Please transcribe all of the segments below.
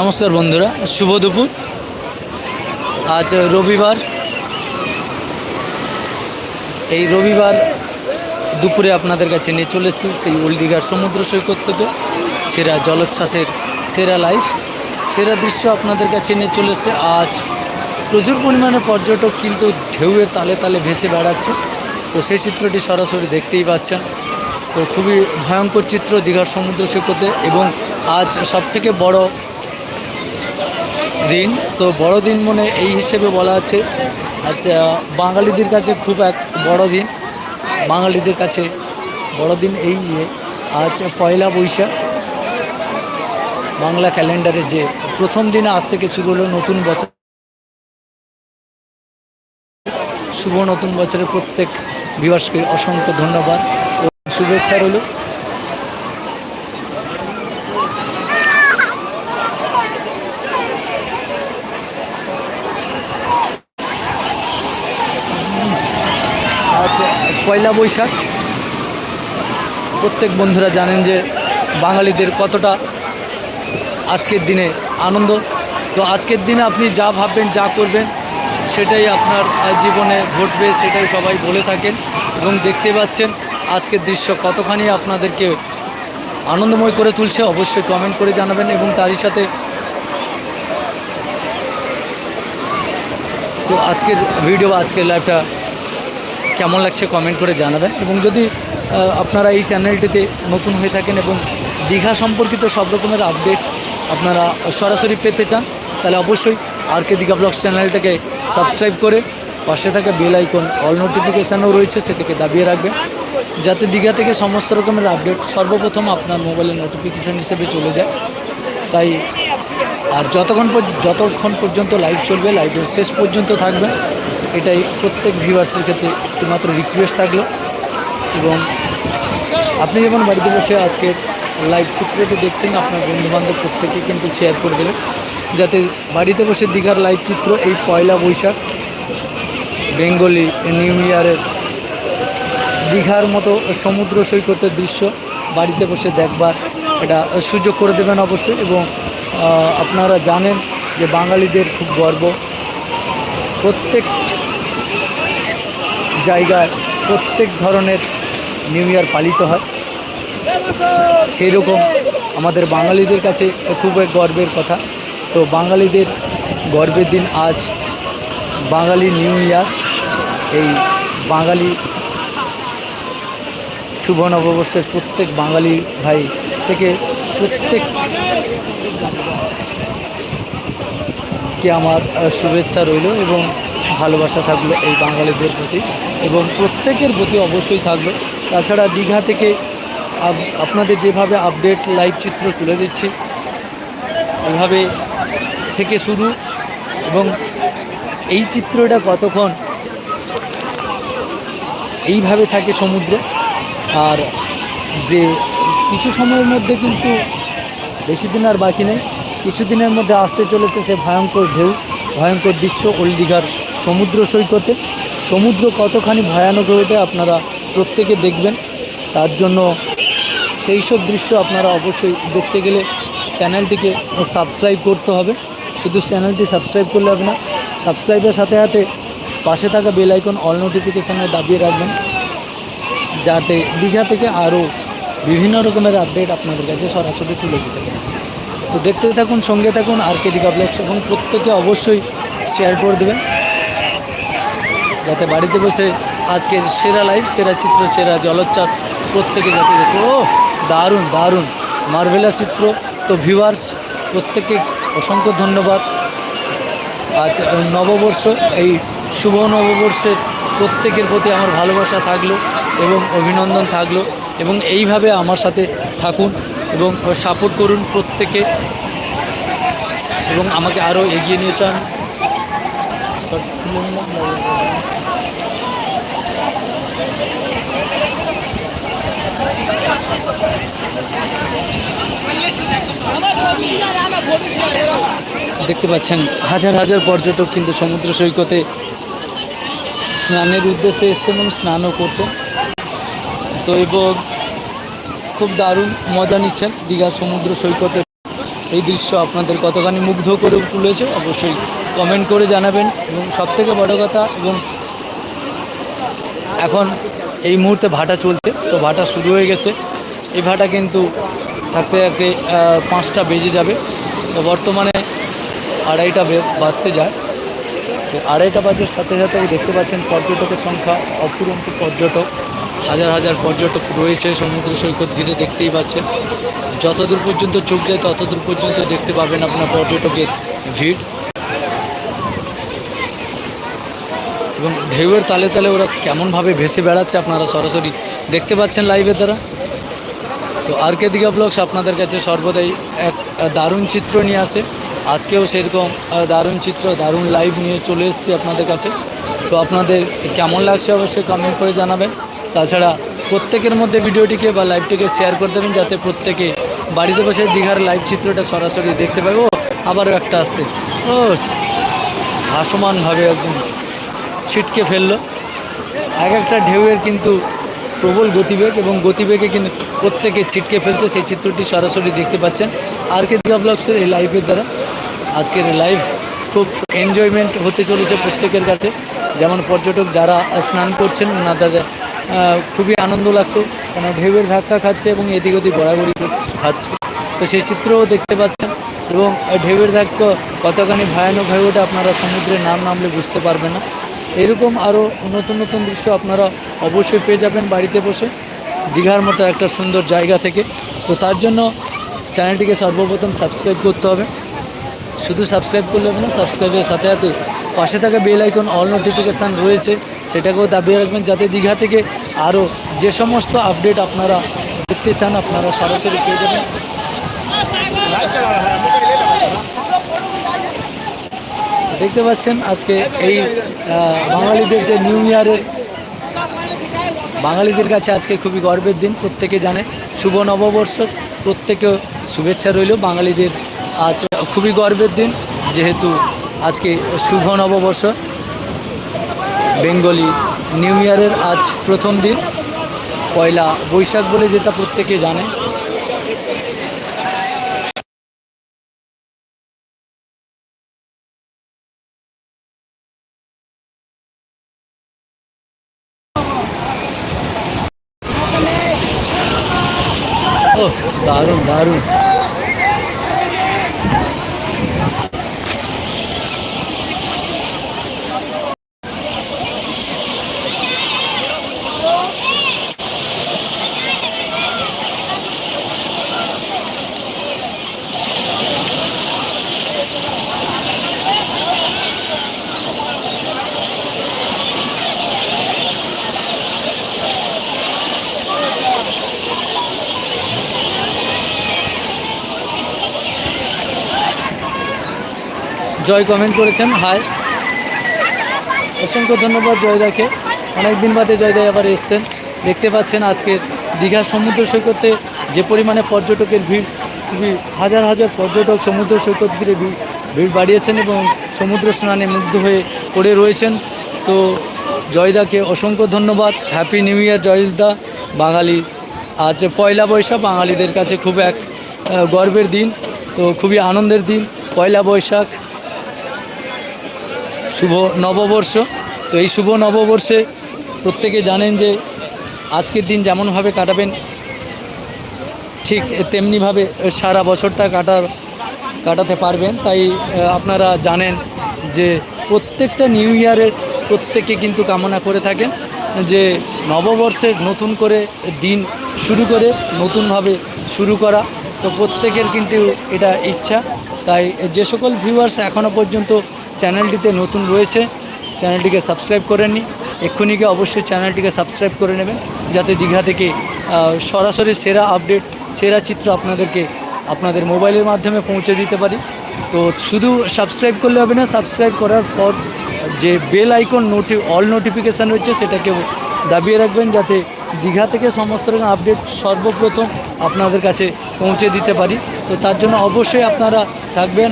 নমস্কার বন্ধুরা, শুভ দুপুর। আজ রবিবার। এই রবিবার দুপুরে আপনাদের কাছে নিয়ে চলে এসেছি সেই ওল্ড দীঘার সমুদ্র সৈকত থেকে, সেরা জলোচ্ছ্বাসের সেরা লাইফ, সেরা দৃশ্য আপনাদের কাছে নিয়ে চলে এসেছে। আজ প্রচুর পরিমাণে পর্যটক কিন্তু ঢেউয়ের তালে তালে ভেসে বেড়াচ্ছে। তো সেই চিত্রটি সরাসরি দেখতেই পাচ্ছেন। তো খুবই ভয়ঙ্কর চিত্র দীঘার সমুদ্র সৈকতে এবং আজ সবথেকে বড় দিন। তো বড়দিন মনে এই হিসেবে বলা আছে। আচ্ছা বাঙালিদের কাছে খুব এক বড় দিন বাঙালিদের কাছে বড়দিন এই ইয়ে। আজ পয়লা বৈশাখ। বাংলা ক্যালেন্ডারে যে প্রথম দিনে আজ থেকে শুরু হলো নতুন বছর। শুভ নতুন বছরের প্রত্যেক বিবাসকে অসংখ্য ধন্যবাদ ও শুভেচ্ছা রইল আজ পয়লা বৈশাখ। প্রত্যেক বন্ধুরা জানেন যে বাঙালিদের কতটা আজকের দিনে আনন্দ। তো আজকের দিনে আপনি যা ভাববেন, যা করবেন, সেটাই আপনার জীবনে ঘটবে, সেটাই সবাই বলে থাকেন এবং দেখতে পাচ্ছেন আজকের দৃশ্য কতখানি আপনাদেরকে আনন্দময় করে তুলছে। অবশ্যই কমেন্ট করে জানাবেন এবং তারই সাথে তো আজকের ভিডিও আজকের লাইভটা কেমন লাগছে কমেন্ট করে জানাবেন। এবং যদি আপনারা এই চ্যানেলটিতে নতুন হয়ে থাকেন এবং দীঘা সম্পর্কিত সব রকমের আপডেট আপনারা সরাসরি পেতে চান, তাহলে অবশ্যই আর কে দীঘা ব্লগস চ্যানেলটাকে সাবস্ক্রাইব করে পাশে থাকা বেল আইকন অল নোটিফিকেশানও রয়েছে, সেটাকে দাবিয়ে রাখবেন। যাতে দীঘা থেকে সমস্ত রকমের আপডেট সর্বপ্রথম আপনার মোবাইলের নোটিফিকেশান হিসেবে চলে যায়। তাই, আর যতক্ষণ যতক্ষণ পর্যন্ত লাইভ চলবে লাইভের শেষ পর্যন্ত থাকবে এটাই প্রত্যেক ভিউয়ার্সের ক্ষেত্রে একটিমাত্র রিকোয়েস্ট থাকল। এবং আপনি যেমন বাড়িতে বসে আজকে লাইভ চিত্রটি দেখছেন, আপনার বন্ধুবান্ধব প্রত্যেকে কিন্তু শেয়ার করে দেবেন। যাতে বাড়িতে বসে দীঘার লাইভ চিত্র এই পয়লা বৈশাখ, বেঙ্গলি নিউ ইয়ারের দীঘার মতো সমুদ্র সৈকতের দৃশ্য বাড়িতে বসে দেখবার এটা সুযোগ করে দেবেন অবশ্যই। এবং আপনারা জানেন যে বাঙালিদের খুব গর্ব। প্রত্যেক জায়গায় প্রত্যেক ধরনের নিউ ইয়ার পালিত হয়। সেই রকম আমাদের বাঙালিদের কাছে খুব এক গর্বের কথা। তো বাঙালিদের গর্বের দিন আজ বাঙালি নিউ ইয়ার। এই বাঙালি শুভ নববর্ষের প্রত্যেক বাঙালি ভাই থেকে প্রত্যেক কে আমার শুভেচ্ছা রইল এবং ভালোবাসা থাকল এই বাঙালিদের প্রতি এবং প্রত্যেকের প্রতি অবশ্যই থাকল তাছাড়া দীঘা থেকে আপ- আপনাদের যেভাবে আপডেট লাইভ চিত্র তুলে দিচ্ছি ওইভাবে থেকে শুরু এবং এই চিত্রটা কতক্ষণ এইভাবে থাকে সমুদ্র। আর যে কিছু সময়ের মধ্যে কিন্তু বেশি দিন আর বাকি নেই। কিছুদিনের মধ্যে আসতে চলেছে সে ভয়ঙ্কর ঢেউ, ভয়ঙ্কর দৃশ্য, ওল্ড দীঘার সমুদ্র সৈকতে। সমুদ্র কতখানি ভয়ানক হয়ে আপনারা প্রত্যেকে দেখবেন। তার জন্য সেই সব দৃশ্য আপনারা অবশ্যই দেখতে গেলে চ্যানেলটিকে সাবস্ক্রাইব করতে হবে। শুধু চ্যানেলটি সাবস্ক্রাইব করলে হবে না, সাবস্ক্রাইবের সাথে সাথে পাশে থাকা বেল আইকন অল নোটিফিকেশানে দাবিয়ে রাখবেন। যাতে দীঘা থেকে আরও বিভিন্ন রকমের আপডেট আপনাদের কাছে সরাসরি তুলে দিতে পারে। তো দেখতে থাকুন, সঙ্গে থাকুন, আর কে দীঘা ব্লগস এবং প্রত্যেকে অবশ্যই শেয়ার করে দেবেন। যাতে বাড়িতে বসে আজকের সেরা লাইভ সেরা চিত্র, সেরা জলোচ্ছ্বাস প্রত্যেকে যাতে দেখো। ও দারুণ দারুণ। মার্ভেলা চিত্র। তো ভিউয়ার্স প্রত্যেককে অসংখ্য ধন্যবাদ। আজ নববর্ষ, এই শুভ নববর্ষের প্রত্যেকের প্রতি আমার ভালোবাসা থাকল এবং অভিনন্দন থাকল এবং এইভাবে আমার সাথে থাকুন এবং সাপোর্ট করুন প্রত্যেকে এবং আমাকে আরও এগিয়ে নিয়ে চান শর্ট না? দেখতে পাচ্ছেন, হাজার হাজার পর্যটক কিন্তু সমুদ্র সৈকতে স্নানের উদ্দেশ্যে এসছে এবং স্নানও করছেন। তো এবং খুব দারুণ মজা নিচ্ছেন দীঘার সমুদ্র সৈকতে। এই দৃশ্য আপনাদের কতখানি মুগ্ধ করে তুলেছে, অবশ্যই কমেন্ট করে জানাবেন। এবং সবথেকে বড় কথা, এবং এখন এই মুহূর্তে ভাটা চলছে, তো ভাটা শুরু হয়ে গেছে। এই ভাটা কিন্তু থাকতে থাকতে পাঁচটা বেজে যাবে। তো বর্তমানে আড়াইটা বাজতে যায়। তো আড়াইটা বাজার সাথে সাথে দেখতে পাচ্ছেন পর্যটকের সংখ্যা অপুরন্ত পর্যটক। হাজার হাজার পর্যটক রয়েছে সমুদ্র সৈকত ঘিরে দেখতেই পাচ্ছেন। যতদূর পর্যন্ত চোখ যায়, ততদূর পর্যন্ত দেখতে পাবেন আপনার পর্যটকের ভিড়। এবং ঢেউয়ের তালে তালে ওরা কেমনভাবে ভেসে বেড়াচ্ছে আপনারা সরাসরি দেখতে পাচ্ছেন লাইভের দ্বারা। তো আর কে দিঘা ব্লগস আপনাদের কাছে সর্বদাই এক দারুণ চিত্র নিয়ে আসে। আজকেও সেরকম দারুণ চিত্র, দারুণ লাইভ নিয়ে চলে এসেছি আপনাদের কাছে। তো আপনাদের কেমন লাগছে অবশ্যই কমেন্ট করে জানাবেন। তাছাড়া প্রত্যেকের মধ্যে ভিডিওটিকে বা লাইভটিকে শেয়ার করে দেবেন, যাতে প্রত্যেকে বাড়িতে বসে দীঘার লাইভ চিত্রটা সরাসরি দেখতে পাবে। ও, আবারও একটা আসছে। ও ভাসমানভাবে একদম ছিটকে ফেলল। এক একটা ঢেউয়ের কিন্তু প্রবল গতিবেগ এবং গতিবেগে কিন্তু প্রত্যেকে ছিটকে ফেলছে। সেই চিত্রটি সরাসরি দেখতে পাচ্ছেন আর কে দিঘা ব্লগসের এই লাইভের দ্বারা। আজকের লাইভ খুব এনজয়মেন্ট হতে চলেছে প্রত্যেকের কাছে। যেমন পর্যটক যারা স্নান করছেন, ওনাদের খুবই আনন্দ লাগছে। কেন ঢেউয়ের ধাক্কা খাচ্ছে এবং এদিক ওদিক গড়াগড়ি খাচ্ছে। তো সেই চিত্রও দেখতে পাচ্ছেন এবং ঢেউয়ের ধাক্কা কতখানি ভয়ানক হয়ে ওঠে আপনারা সমুদ্রে নাম নামলে বুঝতে পারবেন না। এরকম আরও নতুন নতুন দৃশ্য আপনারা অবশ্যই পেয়ে যাবেন বাড়িতে বসে। দীঘার মতো একটা সুন্দর জায়গা থেকে। তো তার জন্য চ্যানেলটিকে সর্বপ্রথম সাবস্ক্রাইব করতে হবে। শুধু সাবস্ক্রাইব করলে হবে না, সাবস্ক্রাইবের সাথে সাথে পাশে থাকা বেল আইকন, অল নোটিফিকেশান রয়েছে। সেটাকেও দাবিয়ে রাখবেন যাতে দীঘা থেকে আরও যে সমস্ত আপডেট আপনারা দেখতে চান, আপনারা সরাসরি পেয়ে যাবেন। দেখতে পাচ্ছেন আজকে এই বাঙালিদের যে নিউ ইয়ারের, বাঙালিদের কাছে আজকে খুবই গর্বের দিন, প্রত্যেকে জানে শুভ নববর্ষ প্রত্যেকে শুভেচ্ছা রইল। বাঙালিদের আজ খুবই গর্বের দিন, যেহেতু আজকে শুভ নববর্ষ। বেঙ্গলি নিউ ইয়ারের আজ প্রথম দিন, পয়লা বৈশাখ বলে যেটা প্রত্যেকে জানে ও দারুণ দারুণ জয় কমেন্ট করেছেন, হাই। অসংখ্য ধন্যবাদ জয়দাকে। অনেক দিন বাদে জয়দা আবার এসছেন। দেখতে পাচ্ছেন আজকের দীঘার সমুদ্র সৈকতে যে পরিমাণে পর্যটকের ভিড়, খুবই হাজার হাজার পর্যটক সমুদ্র সৈকত ঘিরে ভিড় বাড়িয়েছেন এবং সমুদ্র স্নানে মুগ্ধ হয়ে পড়ে রয়েছেন। তো জয়দাকে অসংখ্য ধন্যবাদ। Happy new year Joyda. বাঙালি, আজ পয়লা বৈশাখ, বাঙালিদের কাছে খুব এক গর্বের দিন। তো খুবই আনন্দের দিন, পয়লা বৈশাখ। শুভ নববর্ষ। তো এই শুভ নববর্ষে প্রত্যেকে জানেন যে আজকের দিন যেমনভাবে কাটাবেন, ঠিক তেমনিভাবে সারা বছরটা কাটার, কাটাতে পারবেন। তাই আপনারা জানেন যে প্রত্যেকটা নিউ ইয়ারের প্রত্যেকে কিন্তু কামনা করে থাকেন যে নববর্ষে নতুন করে দিন শুরু করে নতুনভাবে শুরু করা। তো প্রত্যেকের কিন্তু এটা ইচ্ছা। তাই যে সকল ভিউয়ার্স এখনও পর্যন্ত চ্যানেলটিতে নতুন রয়েছে, চ্যানেলটিকে সাবস্ক্রাইব করেননি, এক্ষুনি গিয়ে অবশ্যই চ্যানেলটিকে সাবস্ক্রাইব করে নেবেন, যাতে দীঘা থেকে সরাসরি সেরা আপডেট, সেরা চিত্র আপনাদেরকে, আপনাদের মোবাইলের মাধ্যমে পৌঁছে দিতে পারি। তো শুধু সাবস্ক্রাইব করলে হবে না, সাবস্ক্রাইব করার পর যে বেল আইকন নোটি, অল নোটিফিকেশান রয়েছে, সেটাকে দাবিয়ে রাখবেন, যাতে দীঘা থেকে সমস্ত রকম আপডেট সর্বপ্রথম আপনাদের কাছে পৌঁছে দিতে পারি। তো তার জন্য অবশ্যই আপনারা থাকবেন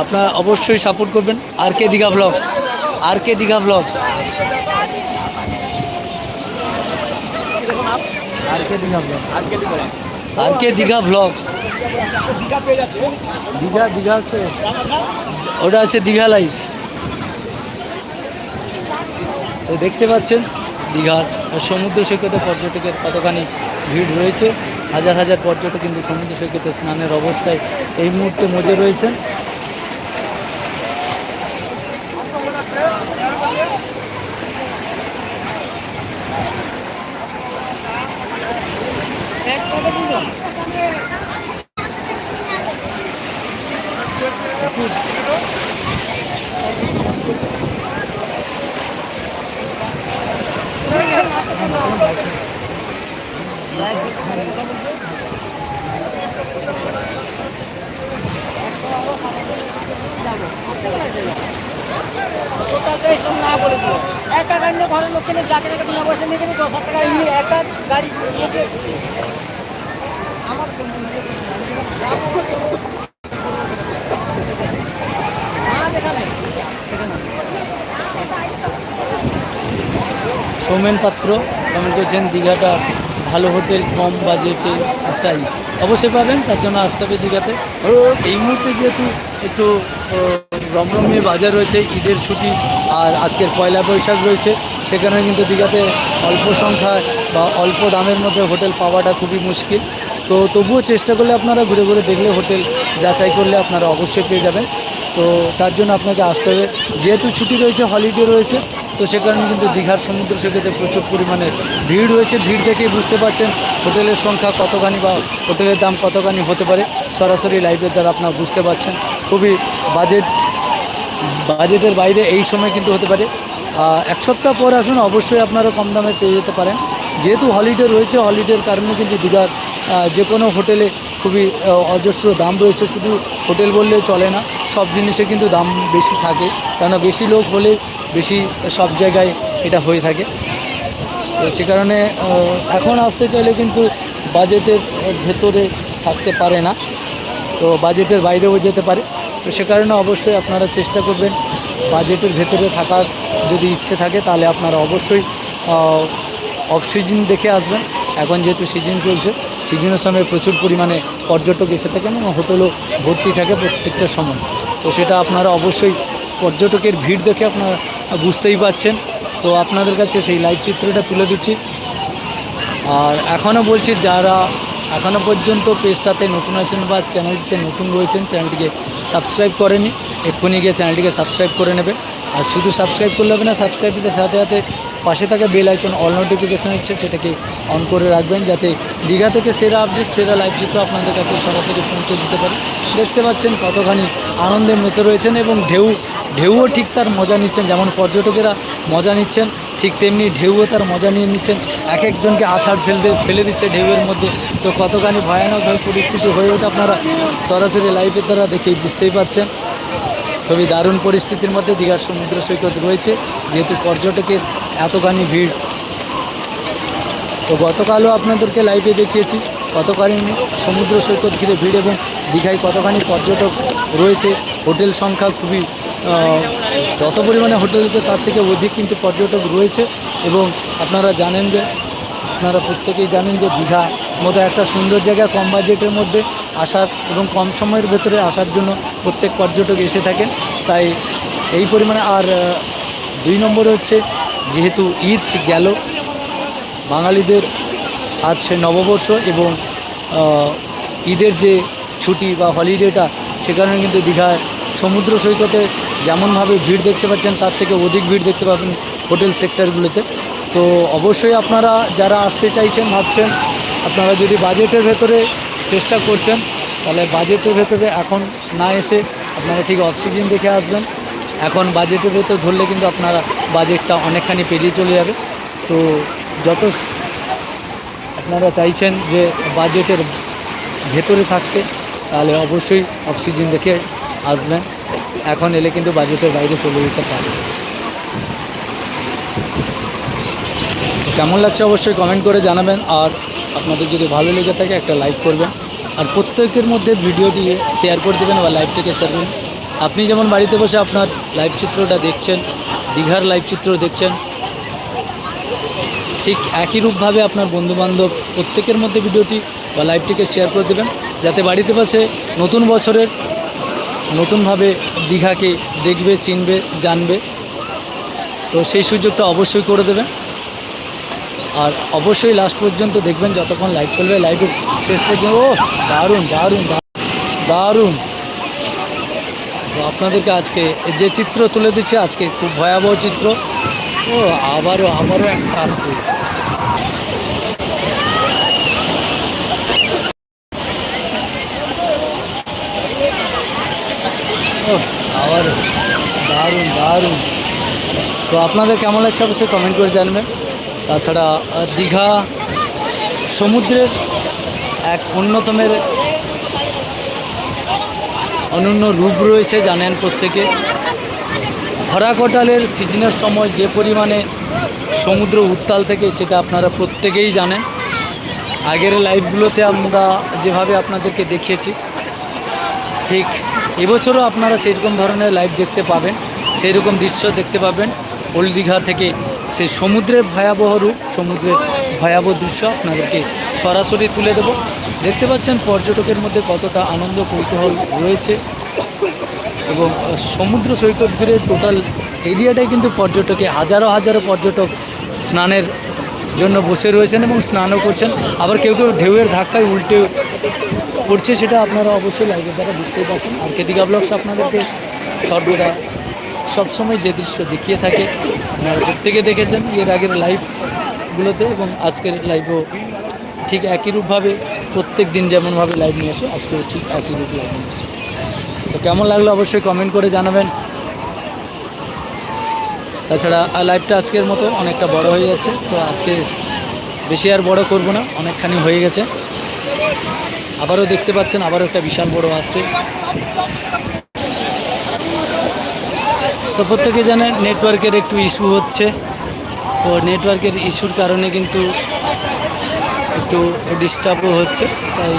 আপনারা অবশ্যই সাপোর্ট করবেন R K Digha blogs R K Digha blogs R K Digha blog R K Digha blogs Digha পেয়ে দীঘা দীঘা আছে? ওটা আছে দীঘা লাইফ তো দেখতে পাচ্ছেন দীঘার সমুদ্র সৈকতে পর্যটকের কতখানি ভিড় রয়েছে। হাজার হাজার পর্যটক কিন্তু সমুদ্র সৈকতে স্নানের অবস্থায় এই মুহূর্তে মজে রয়েছেন। সৌমেন পাত্র কমেন্ট করছেন দীঘাটা ভালো হোটেল, কম বাজেটে চাই। অবশ্যই পাবেন, তার জন্য আসতে হবে দীঘাতে। এই মুহূর্তে যেহেতু একটু রমরমিয়ে বাজার রয়েছে, ঈদের ছুটি আর আজকের পয়লা বৈশাখ রয়েছে। সেখানে কিন্তু দীঘাতে অল্প সংখ্যায় বা অল্প দামের মধ্যে হোটেল পাওয়াটা খুবই মুশকিল। তো তবুও চেষ্টা করলে আপনারা ঘুরে ঘুরে দেখলে হোটেল যাচাই করলে আপনারা অবশ্যই পেয়ে যাবেন। তো তার জন্য আপনাকে আসতে হবে। যেহেতু ছুটি রয়েছে হলিডে রয়েছে, তো সে কারণে কিন্তু দীঘার সমুদ্র সৈকতে প্রচুর পরিমাণে ভিড় রয়েছে। ভিড় দেখেই বুঝতে পারছেন হোটেলের সংখ্যা কতখানি বা হোটেলের দাম কতখানি হতে পারে। সরাসরি লাইভের দ্বারা আপনারা বুঝতে পারছেন। খুবই বাজেট বাজেটের বাইরে এই সময় কিন্তু হতে পারে। এক সপ্তাহ পর আসুন, অবশ্যই আপনারা কম দামে পেয়ে যেতে পারেন। যেহেতু হলিডে রয়েছে হলিডের কারণে কিন্তু দীঘার যে কোনো হোটেলে খুবই অজস্র দাম রয়েছে। শুধু হোটেল বললে চলে না, সব জিনিসে কিন্তু দাম বেশি থাকে। কেননা বেশি লোক হলে বেশি সব জায়গায় এটা হয়ে থাকে। তো সে কারণে এখন আসতে চাইলে কিন্তু বাজেটের ভেতরে থাকতে পারে না। তো বাজেটের বাইরেও যেতে পারে। তো সে কারণে অবশ্যই আপনারা চেষ্টা করবেন বাজেটের ভেতরে থাকার যদি ইচ্ছে থাকে, তাহলে আপনারা অবশ্যই অফ সিজন দেখে আসবেন। এখন যেহেতু সিজন চলছে সিজনের সময় প্রচুর পরিমাণে পর্যটক এসে থাকেন এবং হোটেলও ভর্তি থাকে প্রত্যেকটা সময়। তো সেটা আপনারা অবশ্যই পর্যটকের ভিড় দেখে আপনারা বুঝতেই পাচ্ছেন তো আপনাদের কাছে সেই লাইভ চিত্রটা তুলে দিচ্ছি। আর এখনও বলছি, যারা এখনও পর্যন্ত পেজটাতে নতুন আছেন বা চ্যানেলটিতে নতুন রয়েছেন, চ্যানেলটিকে সাবস্ক্রাইব করেনি, এক্ষুনি গিয়ে চ্যানেলটিকে সাবস্ক্রাইব করে নেবে। আর শুধু সাবস্ক্রাইব করলে হবে না সাবস্ক্রাইবের সাথে সাথে পাশে থাকা বেল আইকন, অল নোটিফিকেশান হচ্ছে, সেটাকে অন করে রাখবেন যাতে দীঘা থেকে সেরা আপডেট, সেরা লাইভ চিত্র আপনাদের কাছে সরাসরি পৌঁছে দিতে পারে। দেখতে পাচ্ছেন কতখানি আনন্দে মেতে রয়েছেন এবং ঢেউ, ঢেউও ঠিক তার মজা নিচ্ছেন। যেমন পর্যটকেরা মজা নিচ্ছেন, ঠিক তেমনি ঢেউও তার মজা নিয়ে নিচ্ছেন। এক একজনকে আছাড় ফেলতে, ফেলে দিচ্ছে ঢেউয়ের মধ্যে। তো কতখানি ভয়ানকভাবে পরিস্থিতি হয়ে ওঠে আপনারা সরাসরি লাইভের দ্বারা দেখেই বুঝতেই পারছেন। খুবই দারুণ পরিস্থিতির মধ্যে দীঘার সমুদ্র সৈকত রয়েছে, যেহেতু পর্যটকের এতখানি ভিড়। তো গতকালও আপনাদেরকে লাইভে দেখিয়েছি, কতখানি সমুদ্র সৈকত ঘিরে ভিড় এবং দীঘায় কতখানি পর্যটক রয়েছে, হোটেল সংখ্যা খুবই যত পরিমাণে হোটেল রয়েছে তার থেকে অধিক কিন্তু পর্যটক রয়েছে এবং আপনারা জানেন যে, আপনারা প্রত্যেকেই জানেন যে দীঘা মতো একটা সুন্দর জায়গা, কম বাজেটের মধ্যে আসার এবং কম সময়ের ভেতরে আসার জন্য প্রত্যেক পর্যটক এসে থাকেন। তাই এই পরিমাণে আর দুই নম্বরে হচ্ছে যেহেতু ঈদ গেল, বাঙালিদের আজ সে নববর্ষ এবং ঈদের যে ছুটি বা হলিডেটা সেখানে কিন্তু দীঘায় সমুদ্র সৈকতে যেমনভাবে ভিড় দেখতে পাচ্ছেন, তার থেকে অধিক ভিড় দেখতে পাবেন হোটেল সেক্টরগুলোতে। তো অবশ্যই আপনারা যারা আসতে চাইছেন, ভাবছেন আপনারা যদি বাজেটের ভেতরে চেষ্টা করছেন, তাহলে বাজেটের ভেতরে এখন না এসে আপনারা ঠিক অক্সিজেন দেখে আসবেন। এখন বাজেটের ভেতর ধরলে কিন্তু আপনারা বাজেটটা অনেকখানি পেরিয়ে চলে যাবে। তো যত আপনারা চাইছেন যে বাজেটের ভেতরে থাকতে, তাহলে অবশ্যই অক্সিজেন দেখে আসবেন। এখন এলে কিন্তু বাজেটের বাইরে চলে যেতে পারে। কেমন লাগছে অবশ্যই কমেন্ট করে জানাবেন, আর আপনাদের যদি ভালো লেগে থাকে একটা লাইক করবেন, আর প্রত্যেকের মধ্যে ভিডিওটি শেয়ার করে দেবেন বা লাইভটিকে শেয়ার করবেন আপনি যেমন বাড়িতে বসে আপনার লাইভ চিত্রটা দেখছেন, দীঘার লাইভ চিত্র দেখছেন, ঠিক একই রূপভাবে আপনার বন্ধুবান্ধব প্রত্যেকের মধ্যে ভিডিওটি বা লাইভটিকে শেয়ার করে দেবেন, যাতে বাড়িতে বসে নতুন বছরের নতুনভাবে দীঘাকে দেখবে চিনবে জানবে। তো সেই সুযোগটা অবশ্যই করে দেবেন। আর অবশ্যই লাস্ট পর্যন্ত দেখবেন যতক্ষণ লাইভ চলবে লাইভের শেষ পর্যন্ত ও দারুণ দারুণ দারুণ, তো আপনাদেরকে আজকে যে চিত্র তুলে দিচ্ছে আজকে খুব ভয়াবহ চিত্র। ও আবারও আবারও একটা আসছে আবার দারুণ দারুণ। তো আপনাদের কেমন লাগছে অবশ্যই কমেন্ট করে জানবেন। তাছাড়া দীঘা সমুদ্রের এক অন্যতমের অনন্য রূপ রয়েছে জানেন প্রত্যেকে। খরা কোটালের সিজনের সময় যে পরিমাণে সমুদ্র উত্তাল থেকে সেটা আপনারা প্রত্যেকেই জানেন। আগের লাইভগুলোতে আমরা যেভাবে আপনাদেরকে দেখিয়েছি, ঠিক এবছরও আপনারা সেরকম ধরনের লাইভ দেখতে পাবেন সেই রকম দৃশ্য দেখতে পাবেন। ওল্ড দীঘা থেকে সেই সমুদ্রের ভয়াবহ রূপ, সমুদ্রের ভয়াবহ দৃশ্য আপনাদেরকে সরাসরি তুলে দেব। দেখতে পাচ্ছেন পর্যটকের মধ্যে কতটা আনন্দ, কৌতূহল রয়েছে। এবং সমুদ্র সৈকত ঘিরে টোটাল এরিয়াটাই কিন্তু পর্যটকে, হাজারো হাজারো পর্যটক স্নানের জন্য বসে রয়েছেন এবং স্নানও করছেন। আবার কেউ কেউ ঢেউয়ের ধাক্কায় উল্টে পড়ছে সেটা আপনারা অবশ্যই লাইভের দ্বারা বুঝতেই পারছেন। আর কেদিকা ব্লগস আপনাদেরকে সর্বদা সবসময় যে দৃশ্য দেখিয়ে থাকে। আপনারা প্রত্যেকে দেখেছেন এর আগের লাইভগুলোতে এবং আজকের লাইভও ঠিক একই রূপভাবে প্রত্যেক দিন যেমনভাবে লাইভ নিয়ে আসে, আজকেও ঠিক একই রূপ লাইভ নিয়ে আসে। তো কেমন লাগল অবশ্যই কমেন্ট করে জানাবেন। তাছাড়া লাইভটা আজকের মতো অনেকটা বড় হয়ে যাচ্ছে, তো আজকে বেশি আর বড় করব না, অনেকখানি হয়ে গেছে। আবারও দেখতে পাচ্ছেন, আবারও একটা বিশাল বড় আছে তো প্রত্যেকে জানেন নেটওয়ার্কের একটু ইস্যু হচ্ছে। তো নেটওয়ার্কের ইস্যুর কারণে কিন্তু একটু ডিস্টার্বও হচ্ছে, তাই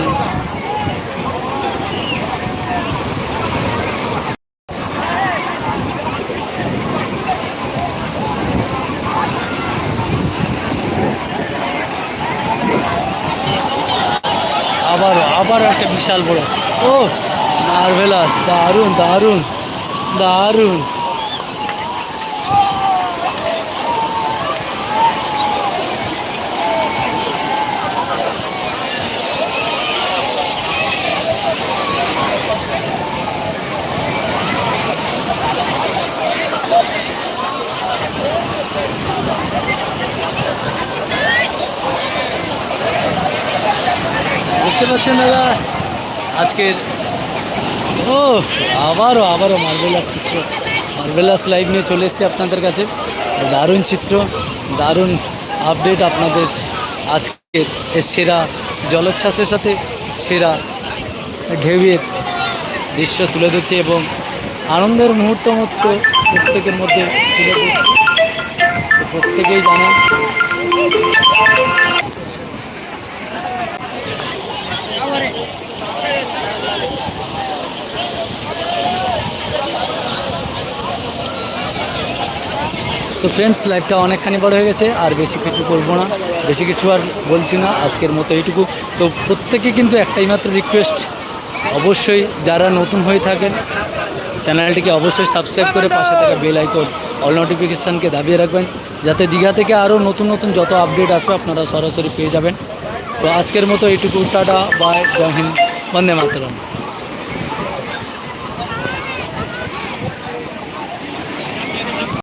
আবারও আবারও একটা বিশাল বড়। ও মার্ভেলাস দারুণ দারুণ দারুণ। দেখতে পাচ্ছেন দাদা? আজকের ও, আবারও আবারও মার্বেলাস চিত্র। মার্বেলাস লাইভ নিয়ে চলে এসেছি আপনাদের কাছে। দারুণ চিত্র, দারুণ আপডেট আপনাদের আজকের সেরা জলোচ্ছ্বাসের সাথে সেরা ঢেউয়ের দৃশ্য তুলে ধরছে এবং আনন্দের মুহূর্ত মতো প্রত্যেকের মধ্যে তুলে ধরছে। প্রত্যেকেই জানেন। তো ফ্রেন্ডস লাইভটা অনেকখানি বড় হয়ে গেছে, আর বেশি কিছু করব না, বেশি কিছু আর বলছি না, আজকের মতো এইটুকু। তো প্রত্যেকে কিন্তু একটাই মাত্র রিকোয়েস্ট অবশ্যই যারা নতুন হয়ে থাকেন, চ্যানেলটিকে অবশ্যই সাবস্ক্রাইব করে পাশে থাকা বেল আইকন অল নোটিফিকেশানকে দাবিয়ে রাখবেন, যাতে দীঘা থেকে আরও নতুন নতুন যত আপডেট আসবে, আপনারা সরাসরি পেয়ে যাবেন। তো আজকের মতো এইটুকু, টাটা বাই জয় হিন্দ, বন্দে মাতরম।